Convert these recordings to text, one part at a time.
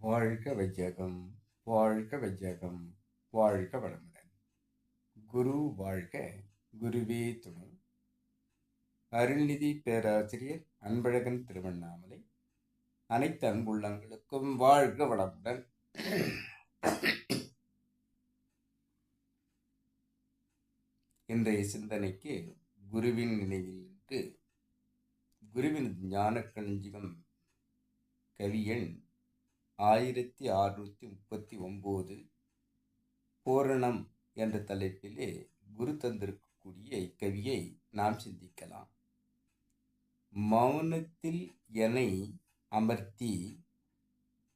வாழ்க வையகம் வாழ்க வையகம் வாழ்க வளமுடன். குரு வாழ்க குருவே துணை. அருள்நிதி பேராசிரியர் அன்பழகன் திருவண்ணாமலை. அனைத்து அன்புள்ளங்களுக்கும் வாழ்க வளமுடன். இன்றைய சிந்தனைக்கு குருவின் நினைவில் இன்று குருவின் ஞான களஞ்சியம் கவியன் ஆயிரத்தி அறுநூற்றி முப்பத்தி ஒம்பது பூரணம் என்ற தலைப்பிலே குரு தந்திருக்கக்கூடிய இக்கவியை நாம் சிந்திக்கலாம். மௌனத்தில் எனை அமர்த்தி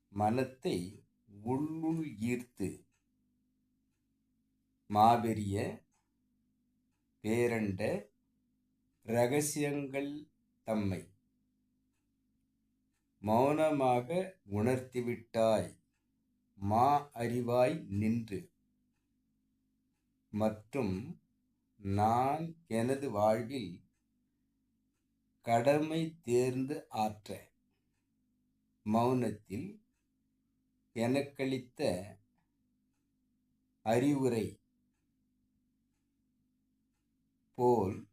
மனத்தை உள்ளுள் ஈர்த்து மாபெரிய பேரண்ட ரகசியங்கள் தம்மை மௌனமாக உணர்த்திவிட்டாய். மா அறிவாய் நின்று. மற்றும் நான் எனது வாழ்வில் கடமை தேர்ந்து ஆற்ற. மௌனத்தில் எனக்களித்த அறிவுரை போல்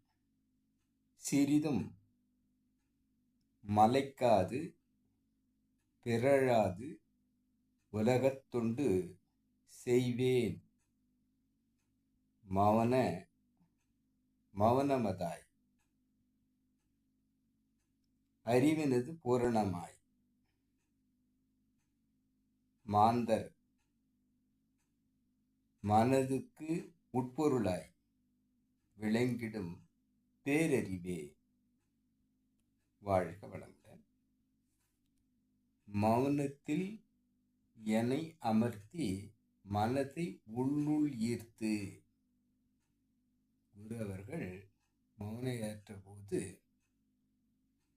சிறிதும் மலைக்காது பிறழாது உலகத்தொண்டு செய்வேன். மவன மௌனமதாய் அறிவினது பூரணமாய். மாந்தர் மனதுக்கு உட்பொருளாய். விளங்கிடும் பேரறிவே. வாழ்க வளம் மௌனத்தில் என்னை அமர்த்தி மனதை உள்ளுள் ஈர்த்து. குரு அவர்கள் மௌன ஏற்றபோது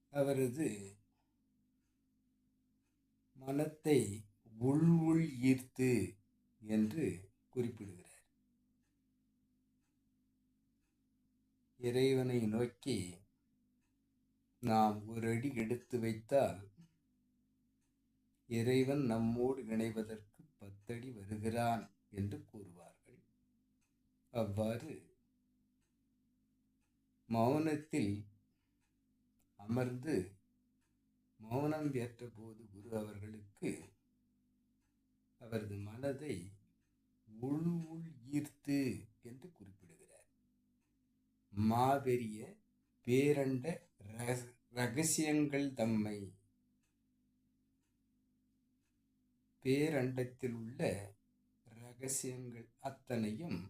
அவரது மனத்தை உள்வுள் ஈர்த்து என்று குறிப்பிடுகிறார். இறைவனை நோக்கி நாம் ஒரு அடி எடுத்து வைத்தால் இறைவன் நம்மோடு இணைவதற்கு பத்தடி வருகிறான் என்று கூறுவார்கள். அவ்வாறு மௌனத்தில் அமர்ந்து மௌனம் ஏற்றபோது குரு அவர்களுக்கு அவரது மனதை உள் உள் ஈர்த்து என்று குறிப்பிடுகிறார். மாபெரிய பேரண்ட ரகசியங்கள் தம்மை பேரண்டத்தில் உள்ள ரகசியங்கள் அத்தனையும்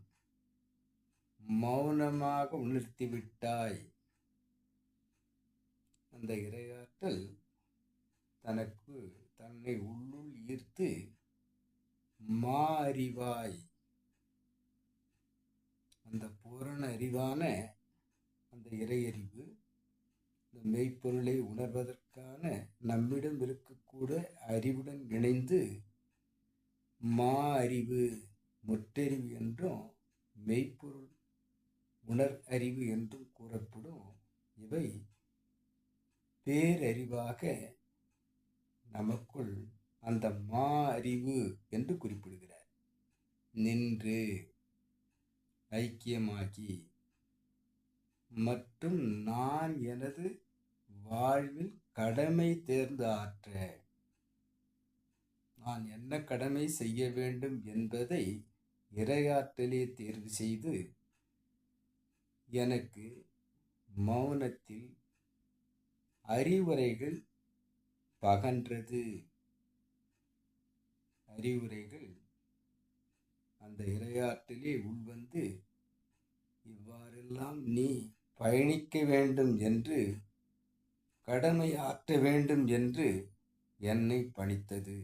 மௌனமாக உணர்த்திவிட்டாய். அந்த இரையாற்றல் தனக்கு தன்னை உள்ளுள் ஈர்த்து மா அறிவாய் அந்த பூரண அறிவான அந்த இறையறிவு இந்த மெய்ப்பொருளை உணர்வதற்கான நம்மிடம் இருக்கக்கூட அறிவுடன் இணைந்து மா அறிவு முற்றறிவு என்றும் மெய்ப்பொருள் உணர் அறிவு என்றும் கூறப்படும். இவை பேரறிவாக நமக்குள் அந்த மா அறிவு என்று குறிப்பிடுகிறார். நின்று ஐக்கியமாகி மற்றும் நான் எனது வாழ்வில் கடமை தேர்ந்து ஆற்ற. நான் என்ன கடமை செய்ய வேண்டும் என்பதை இரையாற்றலே தேர்வு செய்து எனக்கு மௌனத்தில் அறிவுரைகள் பகன்றது. அறிவுரைகள் அந்த இரையாற்றிலே உள்வந்து இவ்வாறெல்லாம் நீ பயணிக்க வேண்டும் என்று கடமை ஆற்ற வேண்டும் என்று என்னை பணித்தது.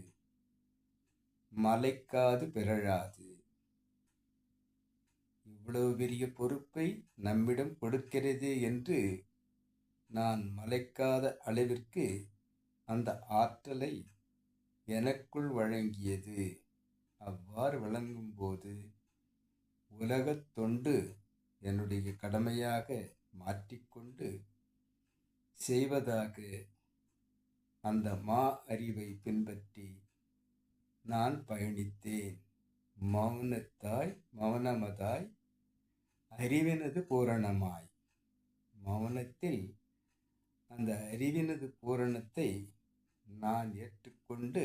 மலைக்காது பிறழாது. இவ்வளவு பெரிய பொறுப்பை நம்மிடம் கொடுக்கிறது என்று நான் மலைக்காத அளவிற்கு அந்த ஆற்றலை எனக்குள் வழங்கியது. அவ்வாறு வழங்கும்போது உலகத் தொண்டு என்னுடைய கடமையாக மாற்றிக்கொண்டு செய்வதாக அந்த மா அறிவை பின்பற்றி நான் பயணித்தேன். மௌனத்தாய் மௌனமதாய் அறிவினது பூரணமாய். மௌனத்தில் அந்த அறிவினது பூரணத்தை நான் ஏற்றுக்கொண்டு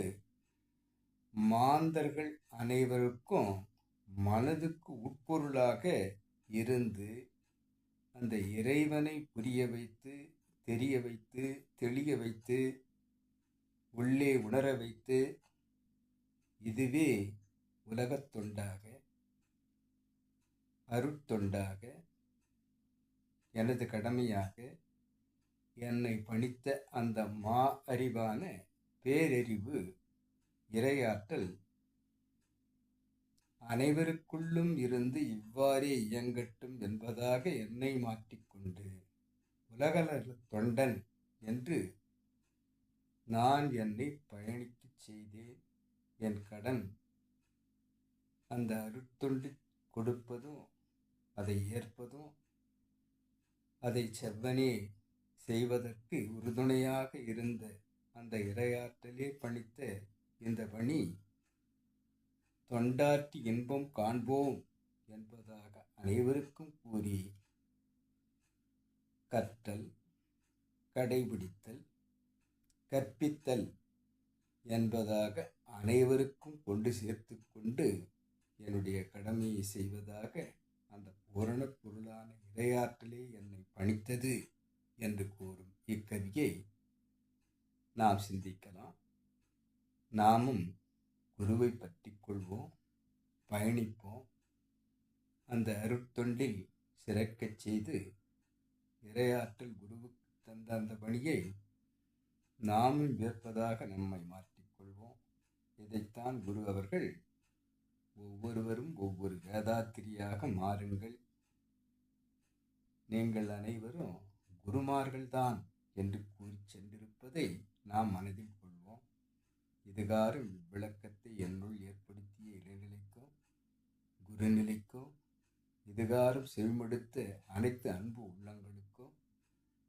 மாந்தர்கள் அனைவருக்கும் மனதுக்கு உட்பொருளாக இருந்து அந்த இறைவனை புரிய வைத்து தெரிய வைத்து தெளிய வைத்து உள்ளே உணர வைத்து இதுவே உலகத் தொண்டாக அருட்தொண்டாக எனது கடமையாக என்னை பணித்த அந்த மா அறிவான பேரறிவு இரையாற்றல் அனைவருக்குள்ளும் இருந்து இவ்வாறே இயங்கட்டும் என்பதாக என்னை மாற்றிக்கொண்டு உலகள தொண்டன் என்று நான் என்னை பயணிக்கச் செய்தேன். என் கடன் அந்த அருட்தொண்டு கொடுப்பதும் அதை ஏற்பதும் அதை செவ்வனே செய்வதற்கு உறுதுணையாக இருந்த அந்த இரையாற்றலே பணித்த இந்த பணி தொண்டாற்றி இன்பம் காண்போம் என்பதாக அனைவருக்கும் கூறி கற்றல் கடைபிடித்தல் கற்பித்தல் என்பதாக அனைவருக்கும் கொண்டு சேர்த்து கொண்டு என்னுடைய கடமையை செய்வதாக அந்த பூரண பொருளான இரையாற்றலே என்னை பணித்தது என்று கூறும் இக்கவியை நாம் சிந்திக்கலாம். நாமும் குருவை பற்றி கொள்வோம் பயணிப்போம். அந்த அருட்தொண்டில் சிறக்கச் செய்து இறையாற்றல் குருவுக்கு தந்த அந்த பணியை நாமும் ஏற்பதாக நம்மை மாற்றிக்கொள்வோம் இதைத்தான் குரு அவர்கள் ஒவ்வொருவரும் ஒவ்வொரு வேதாத்திரியாக மாறுங்கள். நீங்கள் அனைவரும் குருமார்கள்தான் என்று கூறி சென்றிருப்பதை நாம் மனதில் கொள்வோம். இதுகாரும் விளக்கத்தை என்னுள் ஏற்படுத்திய இறைநிலைக்கும் குருநிலைக்கும் இதுகாரும் செவிமடுத்த அனைத்து அன்பு உள்ளங்களுக்கும்